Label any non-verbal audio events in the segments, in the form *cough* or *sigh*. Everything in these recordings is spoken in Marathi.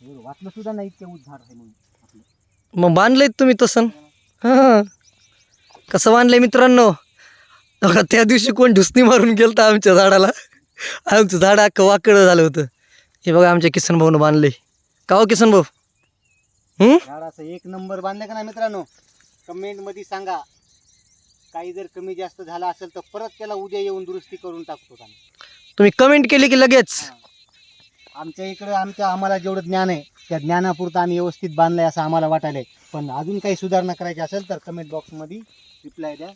वाटलं सुद्धा नाही इतके ऊस झाड आहे म्हणून आपलं. मग बांधलंय तुम्ही तसं? हां कसं बांधलंय मित्रांनो? बघा त्या दिवशी कोण ढुसणी मारून गेलता आमच्या झाडाला. आमचं झाड अख्खं वाकडं झालं होतं. हे बघा आमच्या किसन भाऊनं बांधले का हो किसन भाऊ? हं? झाड असं एक नंबर बांधलं का ना मित्रांनो? कमेंटमध्ये सांगा. काही जर कमी जास्त झाला असेल तर परत त्याला उद्या येऊन दुरुस्ती करून टाकतो आम्ही. तुम्ही कमेंट केली की लगेच? आमच्या इकडे आमच्या आम्हाला जेवढं ज्ञान आहे त्या ज्ञानापुरतं आम्ही व्यवस्थित बांधलंय असं आम्हाला वाटायलंय. पण अजून काही सुधारणा करायची असेल तर कमेंट बॉक्समध्ये रिप्लाय द्या.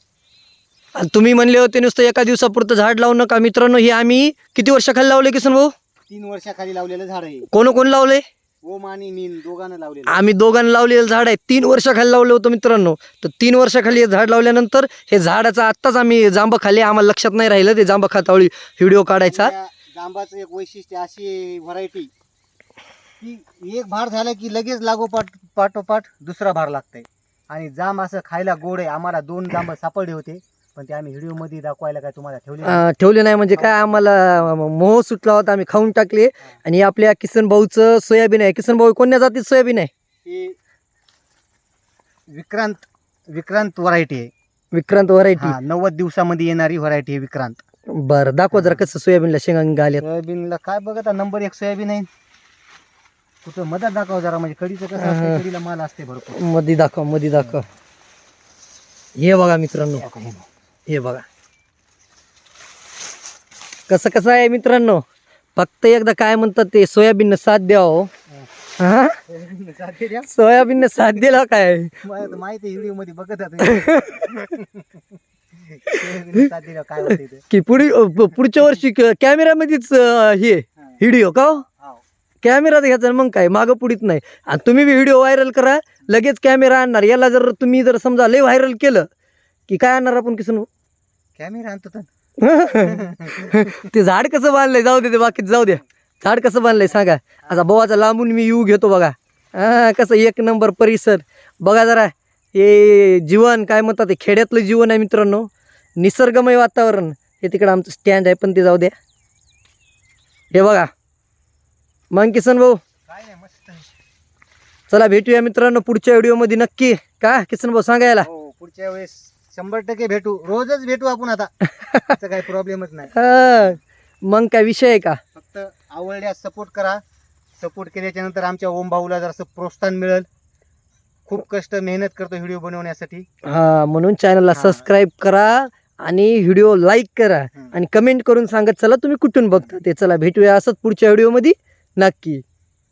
आणि तुम्ही म्हणले होते नुसतं एका दिवसापुरतं झाड लावू नका. मित्रांनो हे आम्ही किती वर्षाखाली लावले किसन भाऊ? तीन वर्षाखाली लावलेलं झाड आहे. कोण कोण लावले? ओम आणि मीन दोघांना लावलेलं आम्ही दोघांनी लावलेलं झाड आहे. तीन वर्षाखाली लावलं होतं मित्रांनो. तर तीन वर्षाखाली हे झाड लावल्यानंतर हे झाडाचं आत्ताच आम्ही जांब खाली आम्हाला लक्षात नाही राहिलं ते जांब खातावळी व्हिडिओ काढायचा. जांबाचं एक वैशिष्ट्य अशी व्हरायटी की एक भार झाला की लगेच लागोपाठ पाठोपाठ दुसरा भार लागतंय. आणि जांब असं खायला गोड आहे. आम्हाला दोन जांब सापडले होते पण ते आम्ही व्हिडिओमध्ये दाखवायला काय तुम्हाला ठेवले नाही. अं, ठेवले नाही म्हणजे काय आम्हाला मोह सुटला होता आम्ही खाऊन टाकले. आणि हे आपल्या किसन भाऊचं सोयाबीन आहे. किसन भाऊ कोणत्या जातीचं सोयाबीन आहे? ही विक्रांत विक्रांत व्हरायटी आहे. विक्रांत व्हरायटी हा नव्वद दिवसामध्ये येणारी व्हरायटी आहे विक्रांत. बरं दाखवा जरा कसं सोयाबीनला शेंगा आल्या सोयाबीनला काय बघत नंबर एक सोयाबीन आहे. कुठं मदत दाखव जरा म्हणजे कडीचं कसं. असतं कडीला माल असते भरपूर. मध्ये दाखवा मध्ये दाखवा. हे बघा मित्रांनो. हे बघा कसं कसं आहे मित्रांनो? फक्त एकदा काय म्हणतात ते सोयाबीननं साथ द्यावं हा. सोयाबीननं साथ दिला? काय? माहिती व्हिडिओमध्ये बघत *laughs* की पुढे पुढच्या वर्षी कॅमेऱ्यामध्येच हे हा. व्हिडिओ का हो? हाव. कॅमेरात घ्यायचा मग काय मागं पुढीत नाही. आणि तुम्ही बी व्हिडिओ व्हायरल करा लगेच कॅमेरा आणणार. याला जर तुम्ही जर समजा लय व्हायरल केलं की काय आणणार आपण किसन? कॅमेरा आणतो *laughs* ते झाड कसं बांधलंय जाऊ दे ते बाकीच जाऊ द्या झाड कसं बांधलंय सांगा. आता बोवाचा लांबून मी येऊ घेतो बघा. हा कसं एक नंबर परिसर. बघा जरा हे जीवन काय म्हणतात ते खेड्यातलं जीवन आहे मित्रांनो. निसर्गमय वातावरण. हे तिकडं आमचं स्टँड आहे पण ते जाऊ द्या. हे बघा. मग किसन भाऊ. काय नाही मस्त. चला भेटूया मित्रांनो पुढच्या व्हिडिओमध्ये नक्की. का किसन भाऊ सांगायला हो पुढच्या वेळेस शंभर टक्के भेटू. रोजच भेटू आपण आता. *laughs* त्याचा काही प्रॉब्लेमच नाही. हा. मग काय विषय आहे का? फक्त आवडल्यास सपोर्ट करा. सपोर्ट केल्याच्यानंतर आमच्या ओम भाऊला जरासं प्रोत्साहन मिळेल. खूप कष्ट मेहनत करतो व्हिडिओ बनवण्यासाठी. हा म्हणून चॅनलला हा. सबस्क्राईब करा. आणि व्हिडिओ लाईक करा. आणि कमेंट करून सांगत चला तुम्ही कुठून बघता ते? चला भेटूया असंच पुढच्या व्हिडिओमध्ये. नक्की.